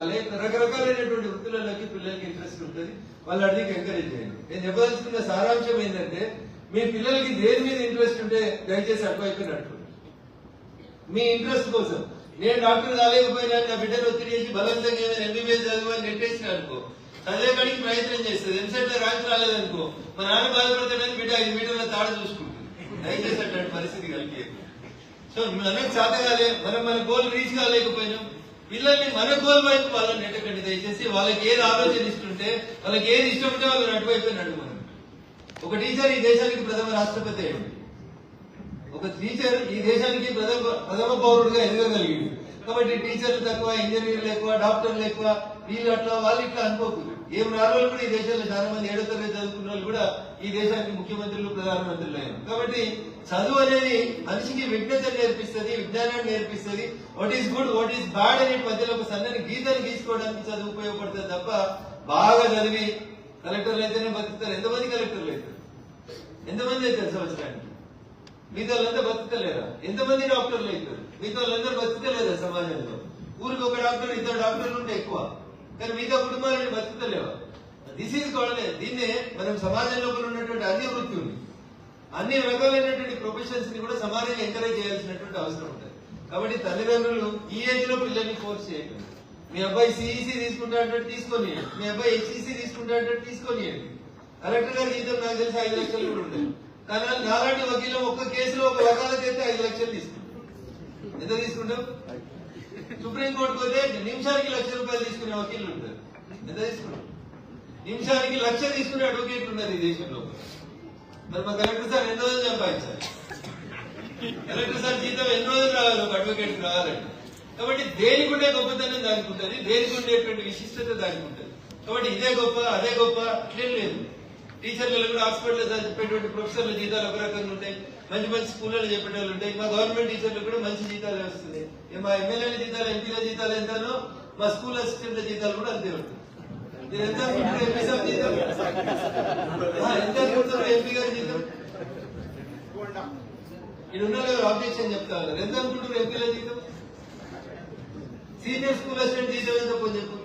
రకరకాలైనటువంటి వృత్తులలోకి పిల్లలకి ఇంట్రెస్ట్ ఉంటుంది. వాళ్ళు అడిగి ఎంకరేజ్ చేయండి. నేను చెప్పదలుచుకున్న సారాంశం ఏంటంటే మీ పిల్లలకి దేని మీద ఇంట్రెస్ట్ ఉంటే దయచేసి అటువైపు మీ ఇంట్రెస్ట్ కోసం. నేను డాక్టర్ కాలేకపోయినా నా బిడ్డను ఒత్తిడి చేసి బలవంతంగా ఏమైనా ఎంబీబీఎస్ చదువు నెట్టేసిన అనుకో. చదివేకాడికి ప్రయత్నం చేస్తుంది ఎంసెట్లో ర్యాంక్ రాలేదనుకో మా నాన్న బాధపడతాడని బిడ్డ ఐదు మీటర్ల తాడు చూసుకుంటుంది. దయచేసి అట్లాంటి పరిస్థితి కలిగి సో మనకు చేత కాలే. మనం మన గోల్ రీచ్ కాలేకపోయినాం. పిల్లల్ని మన వైపు వాళ్ళని నెట్టకండి దయచేసి వాళ్ళకి ఏది ఆలోచన ఇస్తుంటే వాళ్ళకి ఏది ఇష్టం ఉంటే వాళ్ళని అటువైపు మనం ఒక టీచర్ ఈ దేశానికి ప్రథమ రాష్ట్రపతి అయ్యండి. ఒక టీచర్ ఈ దేశానికి ప్రథమ ప్రథమ పౌరుడుగా ఎదగగలిగింది కాబట్టి టీచర్లు తక్కువ ఇంజనీర్లు ఎక్కువ డాక్టర్లు ఎక్కువ వీళ్ళు అట్లా వాళ్ళు ఇట్లా అనుకోకు ఏం రాళ్ళు కూడా ఈ దేశంలో చాలా మంది ఏడో తరగతి చదువుకున్న వాళ్ళు కూడా ఈ దేశానికి ముఖ్యమంత్రులు ప్రధానమంత్రులు అయ్యారు. కాబట్టి చదువు అనేది మనిషికి విజ్ఞత నేర్పిస్తుంది విజ్ఞానాన్ని నేర్పిస్తుంది. What is good what is bad అనే మధ్యలో ఒక సన్నని గీతను గీసుకోవడానికి చదువు ఉపయోగపడుతుంది తప్ప బాగా చదివి కలెక్టర్లు అయితేనే బతుకుతారు. ఎంతమంది కలెక్టర్లు అవుతారు ఎంతమంది అవుతారు సంవత్సరానికి మిగతా వాళ్ళంతా బతుకలేరా ఎంతమంది డాక్టర్లు అవుతారు మిగతా వాళ్ళందరూ బతుకలేరా సమాజంలో. ఊరికి ఒక డాక్టర్ ఇద్దరు డాక్టర్లు ఉంటే ఎక్కువ. కానీ మిగతా కుటుంబాలని బతుకుతలేవా. దిస్ ఈజ్ కాల్డ్ దీన్నే మనం సమాజం లోపల ఉన్నటువంటి అన్ని వృత్తుల్ని అన్ని రకాలైనటువంటి ప్రొఫెషన్స్ని కూడా సమాజంగా ఎంకరేజ్ చేయాల్సినటువంటి అవసరం ఉంటుంది. కాబట్టి తల్లిదండ్రులు ఈ ఏజ్లో పిల్లల్ని ఫోర్స్ చేయకండి. మీ అబ్బాయి సిఈసి తీసుకుంటాడంటే తీసుకొని మీ అబ్బాయి హెచ్సిసి తీసుకుంటాడంటే తీసుకొని కలెక్టర్ గారి జీతం నాకు తెలిసి ఐదు లక్షలు కూడా ఉంటాయి కానీ నాలాంటి వకీలం ఒక్క కేసులో ఒక వకాలత్ అయితే ఐదు లక్షలు తీసుకుంటాం ఎంత తీసుకుంటాం సుప్రీం కోర్టు పోతే నిమిషానికి లక్ష రూపాయలు తీసుకునే వకీలు ఉంటారు. ఎంత తీసుకుంటాం నిమిషానికి లక్ష తీసుకునే అడ్వకేట్ ఉన్నారు ఈ దేశంలో. మరి మా కలెక్టర్ సార్ ఎన్ని రోజులు సంపాదించాలి? కలెక్టర్ సార్ జీతం ఎన్ని రోజులు రావాలి? ఒక అడ్వకేట్ రావాలంటే. కాబట్టి దేనికి ఉండే గొప్పతనం దానికి ఉంటుంది. దేనికి ఉండేటువంటి విశిష్టత దానికి ఉంటుంది. కాబట్టి ఇదే గొప్ప అదే గొప్ప అట్లేం లేదు. టీచర్లలో కూడా హాస్పిటల్లో చెప్పేటువంటి ప్రొఫెసర్ల జీతాలు ఒక రకంగా ఉంటాయి. మంచి మంచి స్కూళ్ళలో చెప్పే వాళ్ళు ఉంటాయి. మా గవర్నమెంట్ టీచర్లు కూడా మంచి జీతాలు వస్తుంది. మా ఎమ్మెల్యేల జీతాలు ఎంపీల జీతాలు ఎంతనో మా స్కూల్ అసిస్టెంట్ల జీతాలు కూడా అంతే ఉంటుంది మీరు ఎంత అనుకుంటున్నా ఎంపీ జీతం? ఎంత అనుకుంటారు ఎంపీ గారి జీతం? ఇక్కడ ఉన్న ఆబ్జెక్షన్ చెప్తా ఉన్నారు. ఎంత అనుకుంటున్నారు ఎంపీల జీతం? సీనియర్ స్కూల్ అసిస్టెంట్ జీతం ఎంత? పోనీ చెప్పు.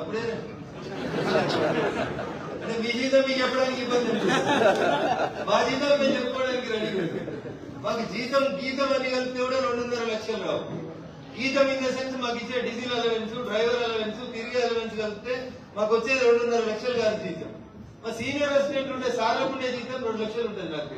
అప్పుడే అంటే మీ జీతం మీకు చెప్పడానికి ఇబ్బంది మా జీతం మేము చెప్పుకోవడానికి రెడీ మాకు జీతం గీతం అని కలిపితే కూడా రెండున్నర లక్షలు రావు. గీతం ఇన్ ద సెన్స్ మాకు ఇచ్చే డీజిల్ అలవెన్స్ డ్రైవర్ అలవెన్స్ తిరిగి అలవెన్స్ కలిపితే మాకు వచ్చేది రెండున్నర లక్షలు కాదు జీతం. మా సీనియర్ అసిస్టెంట్ ఉండే సార్లకు ఉండే జీతం రెండు లక్షలు ఉంటుంది నాకు